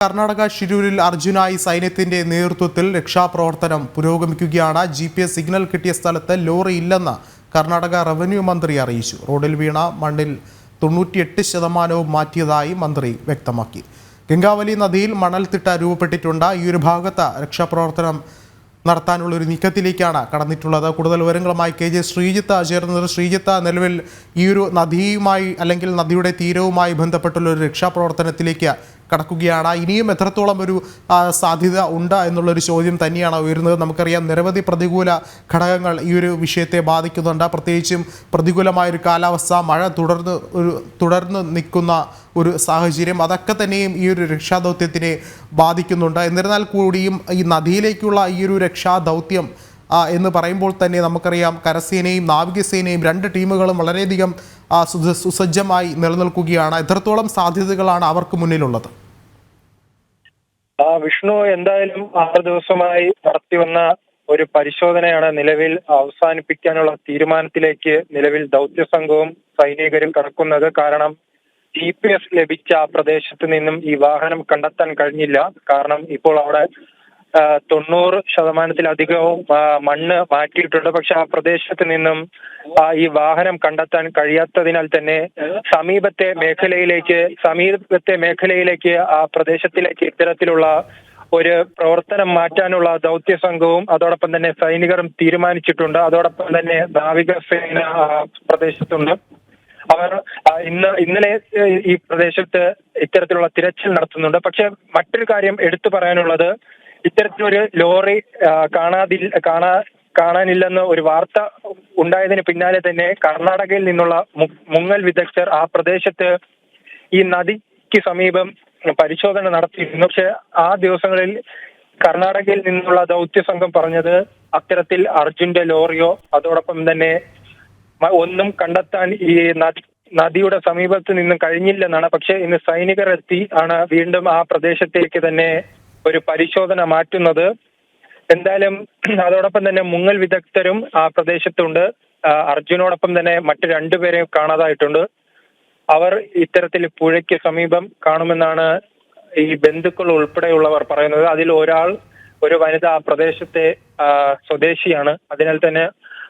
കർണാടക ഷിരൂരിൽ അർജുനായി സൈന്യത്തിന്റെ നേതൃത്വത്തിൽ രക്ഷാപ്രവർത്തനം പുരോഗമിക്കുകയാണ്. ജി പി എസ് സിഗ്നൽ കിട്ടിയ സ്ഥലത്ത് ലോറി ഇല്ലെന്ന് കർണാടക റവന്യൂ മന്ത്രി അറിയിച്ചു. റോഡിൽ വീണ മണ്ണിൽ തൊണ്ണൂറ്റിയെട്ട് ശതമാനവും മാറ്റിയതായി മന്ത്രി വ്യക്തമാക്കി. ഗംഗാവലി നദിയിൽ മണൽത്തിട്ട രൂപപ്പെട്ടിട്ടുണ്ട്. ഈ ഒരു ഭാഗത്ത് രക്ഷാപ്രവർത്തനം നടത്താനുള്ള ഒരു നീക്കത്തിലേക്കാണ് കടന്നിട്ടുള്ളത്. കൂടുതൽ വിവരങ്ങളുമായി കെ ജെ ശ്രീജിത്ത് ചേർന്നത് ശ്രീജിത്ത് നിലവിൽ ഈ ഒരു നദിയുമായി അല്ലെങ്കിൽ നദിയുടെ തീരവുമായി ബന്ധപ്പെട്ടുള്ള ഒരു രക്ഷാപ്രവർത്തനത്തിലേക്ക് കടക്കുകയാണ്. ഇനിയും എത്രത്തോളം ഒരു സാധ്യത ഉണ്ട് എന്നുള്ളൊരു ചോദ്യം തന്നെയാണ് ഉയരുന്നത്. നമുക്കറിയാം നിരവധി പ്രതികൂല ഘടകങ്ങൾ ഈ ഒരു വിഷയത്തെ ബാധിക്കുന്നുണ്ട്. പ്രത്യേകിച്ചും പ്രതികൂലമായൊരു കാലാവസ്ഥ മഴ തുടർന്ന് ഒരു തുടർന്ന് നിൽക്കുന്ന ഒരു സാഹചര്യം അതൊക്കെ തന്നെയും ഈ ഒരു രക്ഷാദൗത്യത്തിനെ ബാധിക്കുന്നുണ്ട്. എന്നിരുന്നാൽ കൂടിയും ഈ നദിയിലേക്കുള്ള ഈ ഒരു രക്ഷാദൗത്യം എന്ന് പറയുമ്പോൾ തന്നെ നമുക്കറിയാം കരസേനയും നാവികസേനയും രണ്ട് ടീമുകളും വളരെയധികം സുസജ്ജമായി നിലനിൽക്കുകയാണ്. എത്രത്തോളം സാധ്യതകളാണ് അവർക്ക് മുന്നിലുള്ളത്? ആ വിഷ്ണു എന്തായാലും ആറ് ദിവസമായി നടത്തിവന്ന ഒരു പരിശോധനയാണ് നിലവിൽ അവസാനിപ്പിക്കാനുള്ള തീരുമാനത്തിലേക്ക് നിലവിൽ ദൗത്യ സംഘവും സൈനികരും കടക്കുന്നത്. കാരണം ജി പി എസ് ലഭിച്ച പ്രദേശത്ത് നിന്നും ഈ വാഹനം കണ്ടെത്താൻ കഴിഞ്ഞില്ല. കാരണം ഇപ്പോൾ അവിടെ തൊണ്ണൂറ് ശതമാനത്തിലധികവും മണ്ണ് മാറ്റിയിട്ടുണ്ട്. പക്ഷെ ആ പ്രദേശത്ത് നിന്നും ഈ വാഹനം കണ്ടെത്താൻ കഴിയാത്തതിനാൽ തന്നെ സമീപത്തെ മേഖലയിലേക്ക് സമീപത്തെ മേഖലയിലേക്ക് ആ പ്രദേശത്തിലേക്ക് ഇത്തരത്തിലുള്ള ഒരു പ്രവർത്തനം മാറ്റാനുള്ള ദൗത്യ സംഘവും അതോടൊപ്പം തന്നെ സൈനികരും തീരുമാനിച്ചിട്ടുണ്ട്. അതോടൊപ്പം തന്നെ നാവികസേന സേന പ്രദേശത്തുണ്ട്. അവർ ഇന്ന് ഇന്നലെ ഈ പ്രദേശത്ത് ഇത്തരത്തിലുള്ള തിരച്ചിൽ നടത്തുന്നുണ്ട്. പക്ഷെ മറ്റൊരു കാര്യം എടുത്തു പറയാനുള്ളത് ഇത്തരത്തിലൊരു ലോറി കാണാതി കാണാ കാണാനില്ലെന്ന് ഒരു വാർത്ത ഉണ്ടായതിന് പിന്നാലെ തന്നെ കർണാടകയിൽ നിന്നുള്ള മുങ്ങൽ വിദഗ്ധർ ആ പ്രദേശത്ത് ഈ നദിക്ക് സമീപം പരിശോധന നടത്തിയിരുന്നു. പക്ഷെ ആ ദിവസങ്ങളിൽ കർണാടകയിൽ നിന്നുള്ള ദൗത്യ സംഘം പറഞ്ഞത് അത്തരത്തിൽ അർജുന്റെ ലോറിയോ അതോടൊപ്പം തന്നെ ഒന്നും കണ്ടെത്താൻ ഈ നദിയുടെ സമീപത്ത് നിന്നും കഴിഞ്ഞില്ലെന്നാണ്. പക്ഷെ ഇന്ന് സൈനികർ എത്തി ആണ് വീണ്ടും ആ പ്രദേശത്തേക്ക് തന്നെ ഒരു പരിശോധന മാറ്റുന്നത്. എന്തായാലും അതോടൊപ്പം തന്നെ മുങ്ങൽ വിദഗ്ധരും ആ പ്രദേശത്തുണ്ട്. അർജുനോടൊപ്പം തന്നെ മറ്റു രണ്ടുപേരെയും കാണാതായിട്ടുണ്ട്. അവർ ഇത്തരത്തിൽ പുഴയ്ക്ക് സമീപം കാണുമെന്നാണ് ഈ ബന്ധുക്കൾ ഉൾപ്പെടെയുള്ളവർ പറയുന്നത്. അതിൽ ഒരാൾ ഒരു വനിത ആ പ്രദേശത്തെ സ്വദേശിയാണ്. അതിനാൽ തന്നെ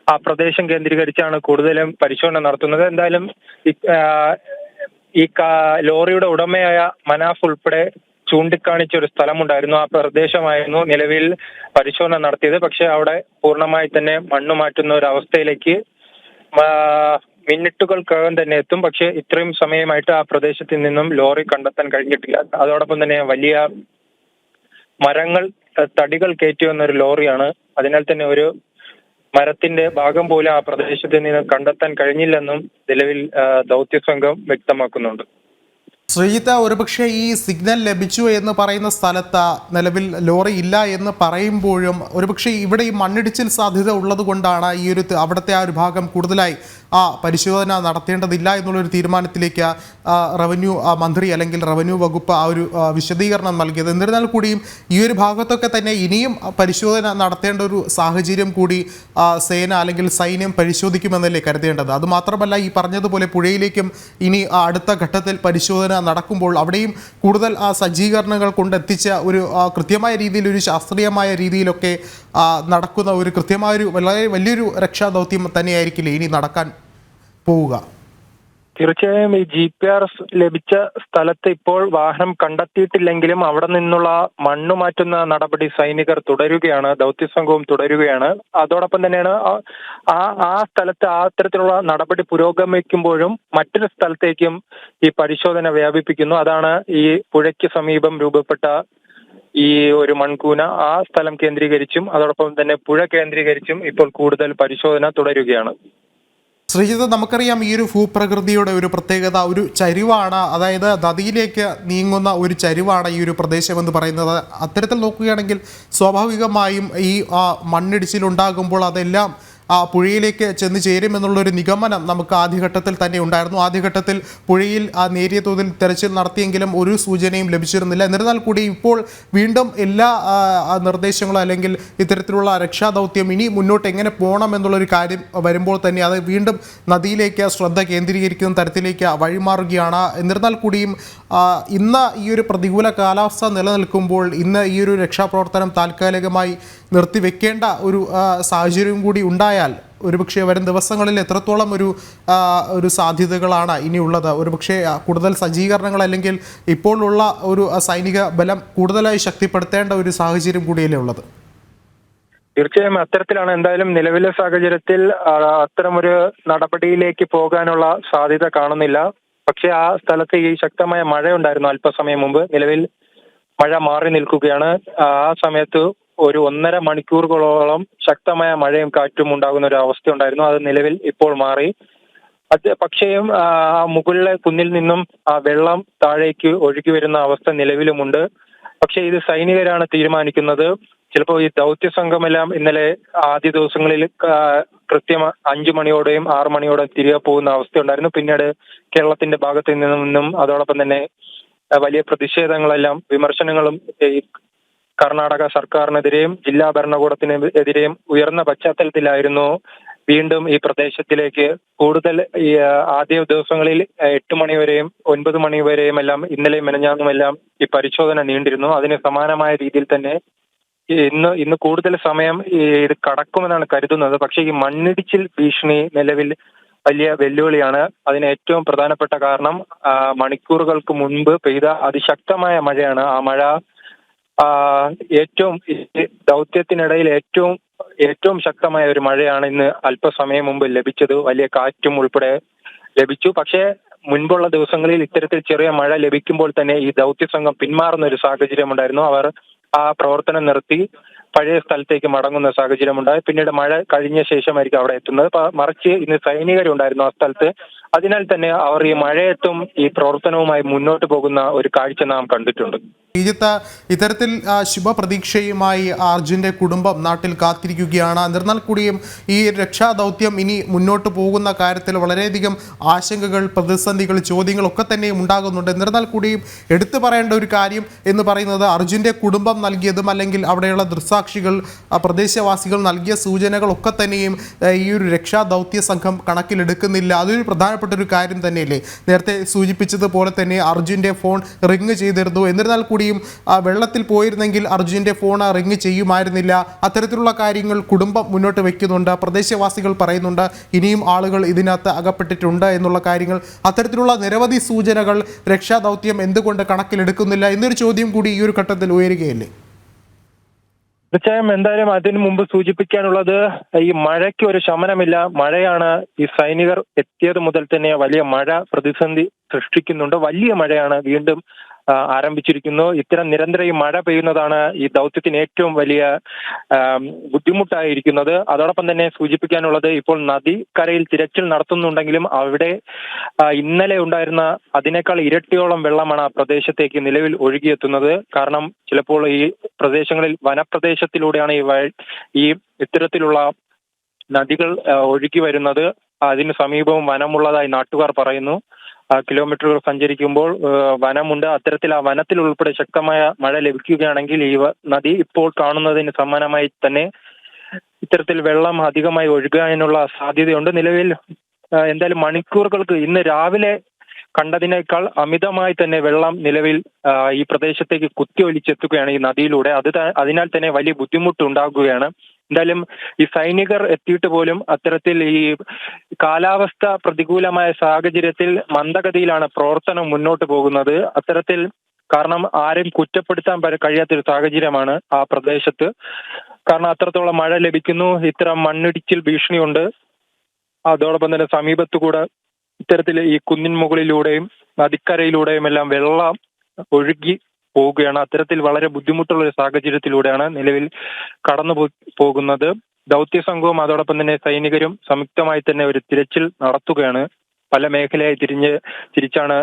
ആ പ്രദേശം കേന്ദ്രീകരിച്ചാണ് കൂടുതലും പരിശോധന നടത്തുന്നത്. എന്തായാലും ഈ- ലോറിയുടെ ഉടമയായ മനാഫ് ഉൾപ്പെടെ ചൂണ്ടിക്കാണിച്ച ഒരു സ്ഥലമുണ്ടായിരുന്നു. ആ പ്രദേശമായിരുന്നു നിലവിൽ പരിശോധന നടത്തിയത്. പക്ഷെ അവിടെ പൂർണമായി തന്നെ മണ്ണ് മാറ്റുന്ന ഒരു അവസ്ഥയിലേക്ക് മിന്നിട്ടുകൾക്കകം തന്നെ എത്തും. പക്ഷെ ഇത്രയും സമയമായിട്ട് ആ പ്രദേശത്തിൽ നിന്നും ലോറി കണ്ടെത്താൻ കഴിഞ്ഞിട്ടില്ല. അതോടൊപ്പം തന്നെ വലിയ മരങ്ങൾ തടികൾ കയറ്റി വന്ന ഒരു ലോറിയാണ്. അതിനാൽ തന്നെ ഒരു മരത്തിന്റെ ഭാഗം പോലും ആ പ്രദേശത്ത് നിന്ന് കണ്ടെത്താൻ കഴിഞ്ഞില്ലെന്നും നിലവിൽ ദൗത്യസംഘം ദൗത്യ സംഘം വ്യക്തമാക്കുന്നുണ്ട്. ശ്രീജിത്ത് ഒരുപക്ഷെ ഈ സിഗ്നൽ ലഭിച്ചു എന്ന് പറയുന്ന സ്ഥലത്ത് നിലവിൽ ലോറി ഇല്ല എന്ന് പറയുമ്പോഴും ഒരുപക്ഷെ ഇവിടെ ഈ മണ്ണിടിച്ചിൽ സാധ്യത ഉള്ളത് കൊണ്ടാണ് ഈ ഒരു അവിടുത്തെ ആ ഒരു ഭാഗം കൂടുതലായി ആ പരിശോധന നടത്തേണ്ടതില്ല എന്നുള്ളൊരു തീരുമാനത്തിലേക്ക് റവന്യൂ മന്ത്രി അല്ലെങ്കിൽ റവന്യൂ വകുപ്പ് ആ ഒരു വിശദീകരണം നൽകിയത്. എന്നിരുന്നാൽ കൂടിയും ഈ ഒരു ഭാഗത്തൊക്കെ തന്നെ ഇനിയും പരിശോധന നടത്തേണ്ട ഒരു സാഹചര്യം കൂടി സേന അല്ലെങ്കിൽ സൈന്യം പരിശോധിക്കുമെന്നല്ലേ കരുതേണ്ടത്. അതുമാത്രമല്ല ഈ പറഞ്ഞതുപോലെ പുഴയിലേക്കും ഇനി അടുത്ത ഘട്ടത്തിൽ പരിശോധന നടക്കുമ്പോൾ അവിടെയും കൂടുതൽ സജ്ജീകരണങ്ങൾ കൊണ്ടെത്തിച്ച ഒരു കൃത്യമായ രീതിയിൽ ഒരു ശാസ്ത്രീയമായ രീതിയിലൊക്കെ നടക്കുന്ന ഒരു കൃത്യമായൊരു വളരെ വലിയൊരു രക്ഷാദൗത്യം തന്നെയായിരിക്കില്ലേ ഇനി നടക്കാൻ പോവുക. തീർച്ചയായും ഈ ജി പി ആർ ലഭിച്ച സ്ഥലത്ത് ഇപ്പോൾ വാഹനം കണ്ടെത്തിയിട്ടില്ലെങ്കിലും അവിടെ നിന്നുള്ള മണ്ണ് മാറ്റുന്ന നടപടി സൈനികർ തുടരുകയാണ് ദൗത്യ സംഘവും തുടരുകയാണ്. അതോടൊപ്പം തന്നെയാണ് ആ- ആ സ്ഥലത്ത് ആ തരത്തിലുള്ള നടപടി പുരോഗമിക്കുമ്പോഴും മറ്റൊരു സ്ഥലത്തേക്കും ഈ പരിശോധന വ്യാപിപ്പിക്കുന്നു. അതാണ് ഈ പുഴയ്ക്ക് സമീപം രൂപപ്പെട്ട ഈ ഒരു മൺകൂന. ആ സ്ഥലം കേന്ദ്രീകരിച്ചും അതോടൊപ്പം തന്നെ പുഴ കേന്ദ്രീകരിച്ചും ഇപ്പോൾ കൂടുതൽ പരിശോധന തുടരുകയാണ്. ശ്രീജിത്ത് നമുക്കറിയാം ഈ ഒരു ഭൂപ്രകൃതിയുടെ ഒരു പ്രത്യേകത ഒരു ചരിവാണ്. അതായത് നദിയിലേക്ക് നീങ്ങുന്ന ഒരു ചരിവാണ് ഈ ഒരു പ്രദേശം എന്ന് പറയുന്നത്. അത്തരത്തിൽ നോക്കുകയാണെങ്കിൽ സ്വാഭാവികമായും ഈ മണ്ണിടിച്ചിലുണ്ടാകുമ്പോൾ അതെല്ലാം പുഴയിലേക്ക് ചെന്ന് ചേരുമെന്നുള്ളൊരു നിഗമനം നമുക്ക് ആദ്യഘട്ടത്തിൽ തന്നെ ഉണ്ടായിരുന്നു. ആദ്യഘട്ടത്തിൽ പുഴയിൽ ആ നേരിയ തോതിൽ തെരച്ചിൽ നടത്തിയെങ്കിലും ഒരു സൂചനയും ലഭിച്ചിരുന്നില്ല. എന്നിരുന്നാൽ കൂടി ഇപ്പോൾ വീണ്ടും എല്ലാ ആ, ആ നിർദ്ദേശങ്ങളും അല്ലെങ്കിൽ ഇത്തരത്തിലുള്ള രക്ഷാദൗത്യം ഇനി മുന്നോട്ട് എങ്ങനെ പോകണം എന്നുള്ളൊരു കാര്യം വരുമ്പോൾ തന്നെ അത് വീണ്ടും നദിയിലേക്ക് ശ്രദ്ധ കേന്ദ്രീകരിക്കുന്ന തരത്തിലേക്ക് വഴിമാറുകയാണ്. എന്നിരുന്നാൽ കൂടിയും ഇന്ന് ഈ ഒരു പ്രതികൂല കാലാവസ്ഥ നിലനിൽക്കുമ്പോൾ ഇന്ന് ഈ ഒരു രക്ഷാപ്രവർത്തനം താൽക്കാലികമായി നിർത്തിവെക്കേണ്ട ഒരു സാഹചര്യം കൂടി ഉണ്ടായാൽ ഒരുപക്ഷെ വരും ദിവസങ്ങളിൽ എത്രത്തോളം ഒരു ഒരു സാധ്യതകളാണ് ഇനിയുള്ളത്. ഒരുപക്ഷെ കൂടുതൽ സജ്ജീകരണങ്ങൾ അല്ലെങ്കിൽ ഇപ്പോഴുള്ള ഒരു സൈനിക ബലം കൂടുതലായി ശക്തിപ്പെടുത്തേണ്ട ഒരു സാഹചര്യം കൂടിയല്ലേ ഉള്ളത്? തീർച്ചയായും അത്തരത്തിലാണ് എന്തായാലും നിലവിലെ സാഹചര്യത്തിൽ അത്തരമൊരു നടപടിയിലേക്ക് പോകാനുള്ള സാധ്യത കാണുന്നില്ല. പക്ഷേ ആ സ്ഥലത്ത് ഈ ശക്തമായ മഴ ഉണ്ടായിരുന്നു അല്പസമയം മുമ്പ്. നിലവിൽ മഴ മാറി നിൽക്കുകയാണ്. ആ സമയത്ത് ഒരു ഒന്നര മണിക്കൂറുകളോളം ശക്തമായ മഴയും കാറ്റും ഉണ്ടാകുന്ന ഒരു അവസ്ഥ ഉണ്ടായിരുന്നു അത് നിലവിൽ ഇപ്പോൾ മാറി. അത് ആ മുകളിലെ കുന്നിൽ നിന്നും ആ വെള്ളം താഴേക്ക് ഒഴുകി വരുന്ന അവസ്ഥ നിലവിലുമുണ്ട്. പക്ഷേ ഇത് സൈനികരാണ് തീരുമാനിക്കുന്നത്. ചിലപ്പോൾ ഈ ദൗത്യ സംഘമെല്ലാം ഇന്നലെ ആദ്യ ദിവസങ്ങളിൽ കൃത്യം അഞ്ചു മണിയോടെയും ആറു മണിയോടെയും തിരികെ പോകുന്ന അവസ്ഥയുണ്ടായിരുന്നു. പിന്നീട് കേരളത്തിന്റെ ഭാഗത്ത് നിന്നും അതോടൊപ്പം തന്നെ വലിയ പ്രതിഷേധങ്ങളെല്ലാം വിമർശനങ്ങളും കർണാടക സർക്കാരിനെതിരെയും ജില്ലാ ഭരണകൂടത്തിനെതിരെയും ഉയർന്ന പശ്ചാത്തലത്തിലായിരുന്നു വീണ്ടും ഈ പ്രദേശത്തിലേക്ക്. കൂടുതൽ ഈ ആദ്യ ദിവസങ്ങളിൽ എട്ട് മണി വരെയും ഒൻപത് മണി വരെയും എല്ലാം ഇന്നലെയും മെനഞ്ഞാന്നുമെല്ലാം ഈ പരിശോധന നീണ്ടിരുന്നു. അതിന് സമാനമായ രീതിയിൽ തന്നെ ഇന്ന് ഇന്ന് കൂടുതൽ സമയം ഇത് കടക്കുമെന്നാണ് കരുതുന്നത്. പക്ഷേ ഈ മണ്ണിടിച്ചിൽ ഭീഷണി നിലവിൽ വലിയ വെല്ലുവിളിയാണ്. അതിന് ഏറ്റവും പ്രധാനപ്പെട്ട കാരണം മണിക്കൂറുകൾക്ക് മുൻപ് പെയ്ത അതിശക്തമായ മഴയാണ്. ആ മഴ ഏറ്റവും ദൗത്യത്തിനിടയിൽ ഏറ്റവും ഏറ്റവും ശക്തമായ ഒരു മഴയാണ് ഇന്ന് അല്പസമയം മുമ്പ് ലഭിച്ചത്. വലിയ കാറ്റും ഉൾപ്പെടെ ലഭിച്ചു. പക്ഷേ മുൻപുള്ള ദിവസങ്ങളിൽ ഇത്തരത്തിൽ ചെറിയ മഴ ലഭിക്കുമ്പോൾ തന്നെ ഈ ദൗത്യ സംഘം പിന്മാറുന്ന ഒരു സാഹചര്യം ഉണ്ടായിരുന്നു. അവർ ആ പ്രവർത്തനം നിർത്തി പഴയ സ്ഥലത്തേക്ക് മടങ്ങുന്ന സാഹചര്യം ഉണ്ടായി. പിന്നീട് മഴ കഴിഞ്ഞ ശേഷമായിരിക്കും അവിടെ എത്തുന്നത്. മറിച്ച് ഇന്ന് സൈനികരുണ്ടായിരുന്നു ആ സ്ഥലത്ത്. അതിനാൽ തന്നെ അവർ ഈ മഴയത്തും ഈ പ്രവർത്തനവുമായി മുന്നോട്ട് പോകുന്ന ഒരു കാഴ്ച നാം കണ്ടിട്ടുണ്ട്. ഈജിപ്ത് ഇത്തരത്തിൽ ശുഭപ്രതീക്ഷയുമായി അർജുന്റെ കുടുംബം നാട്ടിൽ കാത്തിരിക്കുകയാണ്. എന്നിരുന്നാൽ കൂടിയും ഈ രക്ഷാദൗത്യം ഇനി മുന്നോട്ട് പോകുന്ന കാര്യത്തിൽ വളരെയധികം ആശങ്കകൾ പ്രതിസന്ധികൾ ചോദ്യങ്ങളൊക്കെ തന്നെയും ഉണ്ടാകുന്നുണ്ട്. എന്നിരുന്നാൽ കൂടിയും എടുത്തു പറയേണ്ട ഒരു കാര്യം എന്ന് പറയുന്നത് അർജുന്റെ കുടുംബം നൽകിയതും അല്ലെങ്കിൽ അവിടെയുള്ള ദൃസാക്ഷികൾ പ്രദേശവാസികൾ നൽകിയ സൂചനകളൊക്കെ തന്നെയും ഈ ഒരു രക്ഷാദൗത്യ സംഘം കണക്കിലെടുക്കുന്നില്ല. അതൊരു പ്രധാനപ്പെട്ട ഒരു കാര്യം തന്നെയല്ലേ? നേരത്തെ സൂചിപ്പിച്ചതുപോലെ തന്നെ അർജുന്റെ ഫോൺ റിങ് ചെയ്തിരുന്നു. എന്നിരുന്നാൽ കൂടിയും വെള്ളത്തിൽ പോയിരുന്നെങ്കിൽ അർജുന്റെ ഫോൺ റിങ് ചെയ്യുമായിരുന്നില്ല. അത്തരത്തിലുള്ള കാര്യങ്ങൾ കുടുംബം മുന്നോട്ട് വെക്കുന്നുണ്ട്. പ്രദേശവാസികൾ പറയുന്നുണ്ട് ഇനിയും ആളുകൾ ഇതിനകത്ത് അകപ്പെട്ടിട്ടുണ്ട് എന്നുള്ള കാര്യങ്ങൾ. അത്തരത്തിലുള്ള നിരവധി സൂചനകൾ രക്ഷാദൗത്യം എന്തുകൊണ്ട് കണക്കിലെടുക്കുന്നില്ല എന്നൊരു ചോദ്യം കൂടി ഈ ഒരു ഘട്ടത്തിൽ ഉയരുകയല്ലേ? തീർച്ചയായും എന്തായാലും അതിന് മുമ്പ് സൂചിപ്പിക്കാനുള്ളത് ഈ മഴയ്ക്ക് ഒരു ശമനമില്ല. മഴയാണ് ഈ സൈനികർ എത്തിയത് മുതൽ തന്നെ വലിയ മഴ പ്രതിസന്ധി സൃഷ്ടിക്കുന്നുണ്ട്. വലിയ മഴയാണ് വീണ്ടും ആരംഭിച്ചിരിക്കുന്നു. ഇത്തരം നിരന്തരം ഈ മഴ പെയ്യുന്നതാണ് ഈ ദൗത്യത്തിന് ഏറ്റവും വലിയ ബുദ്ധിമുട്ടായിരിക്കുന്നത്. അതോടൊപ്പം തന്നെ സൂചിപ്പിക്കാനുള്ളത് ഇപ്പോൾ നദിക്കരയിൽ തിരച്ചിൽ നടത്തുന്നുണ്ടെങ്കിലും അവിടെ ഇന്നലെ ഉണ്ടായിരുന്ന അതിനേക്കാൾ ഇരട്ടിയോളം വെള്ളമാണ് ആ പ്രദേശത്തേക്ക് നിലവിൽ ഒഴുകിയെത്തുന്നത്. കാരണം ചിലപ്പോൾ ഈ പ്രദേശങ്ങളിൽ വനപ്രദേശത്തിലൂടെയാണ് ഈ ഈ ഇത്തരത്തിലുള്ള നദികൾ ഒഴുകി വരുന്നത്. അതിന് സമീപവും വനമുള്ളതായി നാട്ടുകാർ പറയുന്നു. കിലോമീറ്ററുകൾ സഞ്ചരിക്കുമ്പോൾ വനമുണ്ട്. അത്തരത്തിൽ ആ വനത്തിൽ ഉൾപ്പെടെ ശക്തമായ മഴ ലഭിക്കുകയാണെങ്കിൽ ഈ നദി ഇപ്പോൾ കാണുന്നതിന് സമാനമായി തന്നെ ഇത്തരത്തിൽ വെള്ളം അധികമായി ഒഴുകാനുള്ള സാധ്യതയുണ്ട്. നിലവിൽ എന്തായാലും മണിക്കൂറുകൾക്ക് ഇന്ന് രാവിലെ കണ്ടതിനേക്കാൾ അമിതമായി തന്നെ വെള്ളം നിലവിൽ ഈ പ്രദേശത്തേക്ക് കുത്തി ഒലിച്ചെത്തുകയാണ് ഈ നദിയിലൂടെ. അത് അതിനാൽ തന്നെ വലിയ ബുദ്ധിമുട്ട് ഉണ്ടാകുകയാണ് എന്തായാലും ഈ സൈനികർ എത്തിയിട്ട് പോലും അത്തരത്തിൽ ഈ കാലാവസ്ഥ പ്രതികൂലമായ സാഹചര്യത്തിൽ മന്ദഗതിയിലാണ് പ്രവർത്തനം മുന്നോട്ട് പോകുന്നത്. അത്തരത്തിൽ കാരണം ആരും കുറ്റപ്പെടുത്താൻ കഴിയാത്തൊരു സാഹചര്യമാണ് ആ പ്രദേശത്ത്. കാരണം അത്രത്തോളം മഴ ലഭിക്കുന്നു. ഇത്തരം മണ്ണിടിച്ചിൽ ഭീഷണിയുണ്ട്. അതോടൊപ്പം തന്നെ സമീപത്തു കൂടെ ഇത്തരത്തിൽ ഈ കുന്നിൻ മുകളിലൂടെയും നദിക്കരയിലൂടെയും എല്ലാം വെള്ളം ഒഴുകി പോവുകയാണ്. അത്തരത്തിൽ വളരെ ബുദ്ധിമുട്ടുള്ള ഒരു സാഹചര്യത്തിലൂടെയാണ് നിലവിൽ കടന്നു പോകുന്നത്. ദൗത്യ സംഘവും അതോടൊപ്പം തന്നെ സൈനികരും സംയുക്തമായി തന്നെ ഒരു തിരച്ചിൽ നടത്തുകയാണ്. പല മേഖലയായി തിരിഞ്ഞ് തിരിച്ചാണ്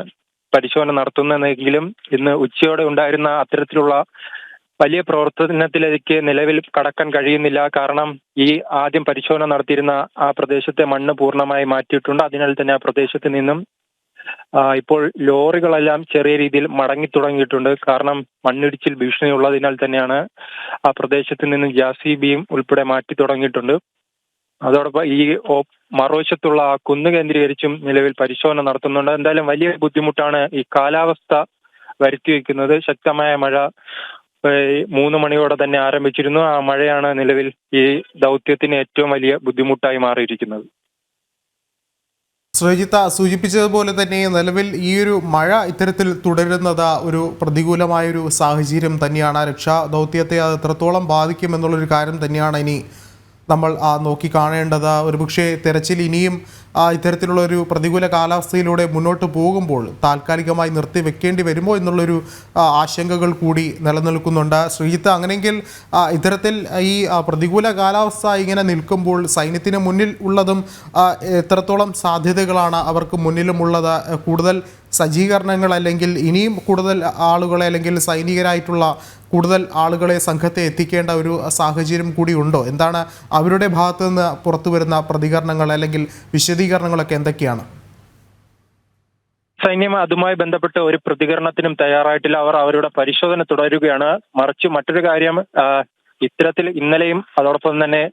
പരിശോധന നടത്തുന്നതെങ്കിലും ഇന്ന് ഉച്ചയോടെ ഉണ്ടായിരുന്ന അത്തരത്തിലുള്ള വലിയ പ്രവർത്തനത്തിലേക്ക് നിലവിൽ കടക്കാൻ കഴിയുന്നില്ല. കാരണം ഈ ആദ്യം പരിശോധന നടത്തിയിരുന്ന ആ പ്രദേശത്തെ മണ്ണ് പൂർണമായി മാറ്റിയിട്ടുണ്ട്. അതിനാൽ തന്നെ ആ പ്രദേശത്ത് നിന്നും ഇപ്പോൾ ലോറികളെല്ലാം ചെറിയ രീതിയിൽ മടങ്ങി തുടങ്ങിയിട്ടുണ്ട്. കാരണം മണ്ണിടിച്ചിൽ ഭീഷണി ഉള്ളതിനാൽ തന്നെയാണ് ആ പ്രദേശത്ത് നിന്ന് ജാസി ബിയും ഉൾപ്പെടെ മാറ്റി തുടങ്ങിയിട്ടുണ്ട്. അതോടൊപ്പം ഈ മറുവശത്തുള്ള ആ കുന്ന് കേന്ദ്രീകരിച്ചും നിലവിൽ പരിശോധന നടത്തുന്നുണ്ട്. എന്തായാലും വലിയ ബുദ്ധിമുട്ടാണ് ഈ കാലാവസ്ഥ വരുത്തി വെക്കുന്നത്. ശക്തമായ മഴ മൂന്ന് മണിയോടെ തന്നെ ആരംഭിച്ചിരുന്നു. ആ മഴയാണ് നിലവിൽ ഈ ദൗത്യത്തിന് ഏറ്റവും വലിയ ബുദ്ധിമുട്ടായി മാറിയിരിക്കുന്നത്. ശ്രീജിത്ത സൂചിപ്പിച്ചതുപോലെ തന്നെ നിലവിൽ ഈ ഒരു മഴ ഇത്തരത്തിൽ തുടരുന്നത് ഒരു പ്രതികൂലമായൊരു സാഹചര്യം തന്നെയാണ്. രക്ഷാ ദൗത്യത്തെ അത് എത്രത്തോളം ബാധിക്കും എന്നുള്ളൊരു കാര്യം തന്നെയാണ് ഇനി നമ്മൾ നോക്കി കാണേണ്ടത്. ഒരു പക്ഷേ തെരച്ചിൽ ഇനിയും ഇത്തരത്തിലുള്ള ഒരു പ്രതികൂല കാലാവസ്ഥയിലൂടെ മുന്നോട്ട് പോകുമ്പോൾ താൽക്കാലികമായി നിർത്തി വെക്കേണ്ടി വരുമോ എന്നുള്ളൊരു ആശങ്കകൾ കൂടി നിലനിൽക്കുന്നുണ്ട്. ശ്രീജിത്ത് അങ്ങനെയെങ്കിൽ ഇത്തരത്തിൽ ഈ പ്രതികൂല കാലാവസ്ഥ ഇങ്ങനെ നിൽക്കുമ്പോൾ സൈന്യത്തിന് മുന്നിൽ ഉള്ളതും എത്രത്തോളം സാധ്യതകളാണ് അവർക്ക് മുന്നിലുമുള്ളത്? കൂടുതൽ സജ്ജീകരണങ്ങൾ അല്ലെങ്കിൽ ഇനിയും കൂടുതൽ ആളുകളെ അല്ലെങ്കിൽ സൈനികരായിട്ടുള്ള കൂടുതൽ ആളുകളെ സംഘത്തെ എത്തിക്കേണ്ട ഒരു സാഹചര്യം കൂടി ഉണ്ടോ? എന്താണ് അവരുടെ ഭാഗത്തു നിന്ന് പുറത്തു വരുന്ന പ്രതികരണങ്ങൾ അല്ലെങ്കിൽ വിശദീകരണങ്ങളൊക്കെ എന്തൊക്കെയാണ്? സൈന്യം അതുമായി ബന്ധപ്പെട്ട് ഒരു പ്രതികരണത്തിനും തയ്യാറായിട്ടില്ല. അവർ അവരുടെ പരിശോധന തുടരുകയാണ്. മറിച്ച് മറ്റൊരു കാര്യം ഇത്തരത്തിൽ ഇന്നലെയും അതോടൊപ്പം തന്നെ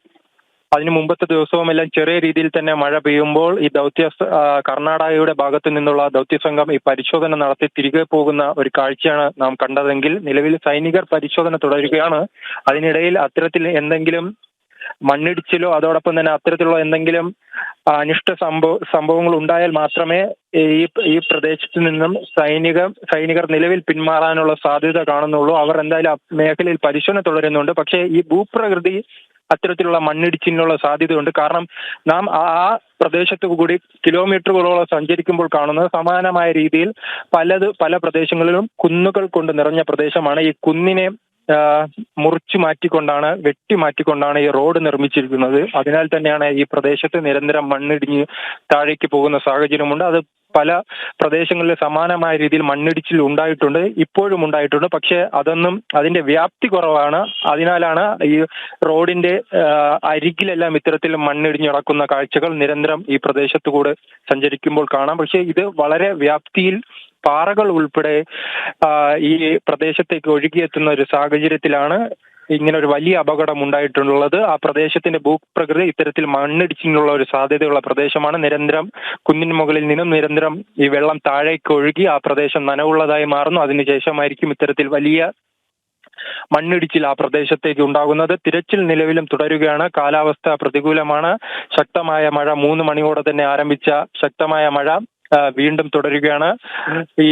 അതിനു മുമ്പത്തെ ദിവസവും എല്ലാം ചെറിയ രീതിയിൽ തന്നെ മഴ പെയ്യുമ്പോൾ ഈ ദൗത്യ കർണാടകയുടെ ഭാഗത്തു നിന്നുള്ള ദൗത്യ സംഘം ഈ പരിശോധന നടത്തി തിരികെ പോകുന്ന ഒരു കാഴ്ചയാണ് നാം കണ്ടതെങ്കിൽ നിലവിൽ സൈനികർ പരിശോധന തുടരുകയാണ്. അതിനിടയിൽ അത്തരത്തിൽ എന്തെങ്കിലും മണ്ണിടിച്ചിലോ അതോടൊപ്പം തന്നെ അത്തരത്തിലുള്ള എന്തെങ്കിലും അനിഷ്ട സംഭവ സംഭവങ്ങൾ ഉണ്ടായാൽ മാത്രമേ ഈ ഈ പ്രദേശത്ത് നിന്നും സൈനിക സൈനികർ നിലവിൽ പിന്മാറാനുള്ള സാധ്യത കാണുന്നുള്ളൂ. അവർ എന്തായാലും മേഖലയിൽ പരിശോധന തുടരുന്നുണ്ട്. പക്ഷേ ഈ ഭൂപ്രകൃതി അത്തരത്തിലുള്ള മണ്ണിടിച്ചിലിനുള്ള സാധ്യതയുണ്ട്. കാരണം നാം ആ പ്രദേശത്ത് കൂടി കിലോമീറ്ററുകളോളം സഞ്ചരിക്കുമ്പോൾ കാണുന്ന സമാനമായ രീതിയിൽ പലത് പല പ്രദേശങ്ങളിലും കുന്നുകൾ കൊണ്ട് നിറഞ്ഞ പ്രദേശമാണ്. ഈ കുന്നിനെ മുറിച്ചു മാറ്റിക്കൊണ്ടാണ് വെട്ടി മാറ്റിക്കൊണ്ടാണ് ഈ റോഡ് നിർമ്മിച്ചിരിക്കുന്നത്. അതിനാൽ തന്നെയാണ് ഈ പ്രദേശത്ത് നിരന്തരം മണ്ണിടിഞ്ഞ് താഴേക്ക് പോകുന്ന സാഹചര്യമുണ്ട്. അത് പല പ്രദേശങ്ങളിൽ സമാനമായ രീതിയിൽ മണ്ണിടിച്ചിൽ ഉണ്ടായിട്ടുണ്ട് ഇപ്പോഴും ഉണ്ടായിട്ടുണ്ട്. പക്ഷേ അതൊന്നും അതിന്റെ വ്യാപ്തി കുറവാണ്. അതിനാലാണ് ഈ റോഡിന്റെ അരികിലെല്ലാം ഇത്തരത്തിൽ മണ്ണിടിഞ്ഞ് നടക്കുന്ന കാഴ്ചകൾ നിരന്തരം ഈ പ്രദേശത്ത് കൂടെ സഞ്ചരിക്കുമ്പോൾ കാണാം. പക്ഷേ ഇത് വളരെ വ്യാപ്തിയിൽ പാറകൾ ഉൾപ്പെടെ ഈ പ്രദേശത്തേക്ക് ഒഴുകിയെത്തുന്ന ഒരു സാഹചര്യത്തിലാണ് ഇങ്ങനെ ഒരു വലിയ അപകടം ഉണ്ടായിട്ടുള്ളത് ആ പ്രദേശത്തിന്റെ ഭൂപ്രകൃതി ഇത്തരത്തിൽ മണ്ണിടിച്ചിനുള്ള ഒരു സാധ്യതയുള്ള പ്രദേശമാണ്. നിരന്തരം കുന്നിന് മുകളിൽ നിന്നും നിരന്തരം ഈ വെള്ളം താഴേക്ക് ഒഴുകി ആ പ്രദേശം നനവുള്ളതായി മാറുന്നു. അതിനുശേഷമായിരിക്കും ഇത്തരത്തിൽ വലിയ മണ്ണിടിച്ചിൽ ആ പ്രദേശത്തേക്ക് ഉണ്ടാകുന്നത്. തിരച്ചിൽ നിലവിലും തുടരുകയാണ്. കാലാവസ്ഥ പ്രതികൂലമാണ്. ശക്തമായ മഴ മൂന്ന് മണിയോടെ തന്നെ ആരംഭിച്ച ശക്തമായ മഴ വീണ്ടും തുടരുകയാണ്. ഈ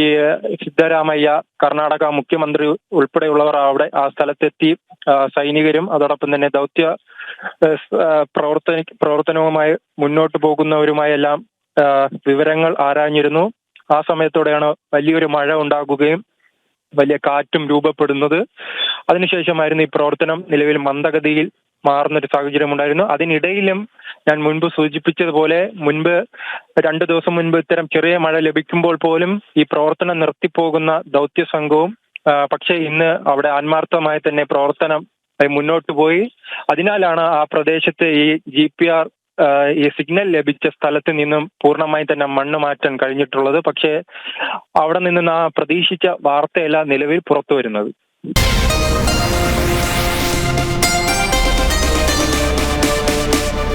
സിദ്ധരാമയ്യ കർണാടക മുഖ്യമന്ത്രി ഉൾപ്പെടെയുള്ളവർ അവിടെ ആ സ്ഥലത്തെത്തി സൈനികരും അതോടൊപ്പം തന്നെ ദൗത്യ പ്രവർത്തന പ്രവർത്തനവുമായി മുന്നോട്ട് പോകുന്നവരുമായെല്ലാം വിവരങ്ങൾ ആരാഞ്ഞിരുന്നു. ആ സമയത്തോടെയാണ് വലിയൊരു മഴ ഉണ്ടാകുകയും വലിയ കാറ്റും രൂപപ്പെടുന്നത്. അതിനുശേഷമായിരുന്നു ഈ പ്രവർത്തനം. നിലവിൽ മന്ദഗതിയിൽ മാറുന്ന ഒരു സാഹചര്യം ഉണ്ടായിരുന്നു. അതിനിടയിലും ഞാൻ മുൻപ് സൂചിപ്പിച്ചതുപോലെ മുൻപ് രണ്ടു ദിവസം മുൻപ് ഇത്തരം ചെറിയ മഴ ലഭിക്കുമ്പോൾ പോലും ഈ പ്രവർത്തനം നിർത്തിപ്പോകുന്ന ദൗത്യ സംഘവും പക്ഷേ ഇന്ന് അവിടെ ആത്മാർത്ഥമായി തന്നെ പ്രവർത്തനം മുന്നോട്ട് പോയി. അതിനാലാണ് ആ പ്രദേശത്ത് ഈ ജി പി ആർ ഈ സിഗ്നൽ ലഭിച്ച സ്ഥലത്ത് നിന്നും പൂർണമായി തന്നെ മണ്ണ് മാറ്റാൻ കഴിഞ്ഞിട്ടുള്ളത്. പക്ഷേ അവിടെ നിന്ന് ആ പ്രതീക്ഷിച്ച വാർത്തയല്ല നിലവിൽ പുറത്തു വരുന്നത്.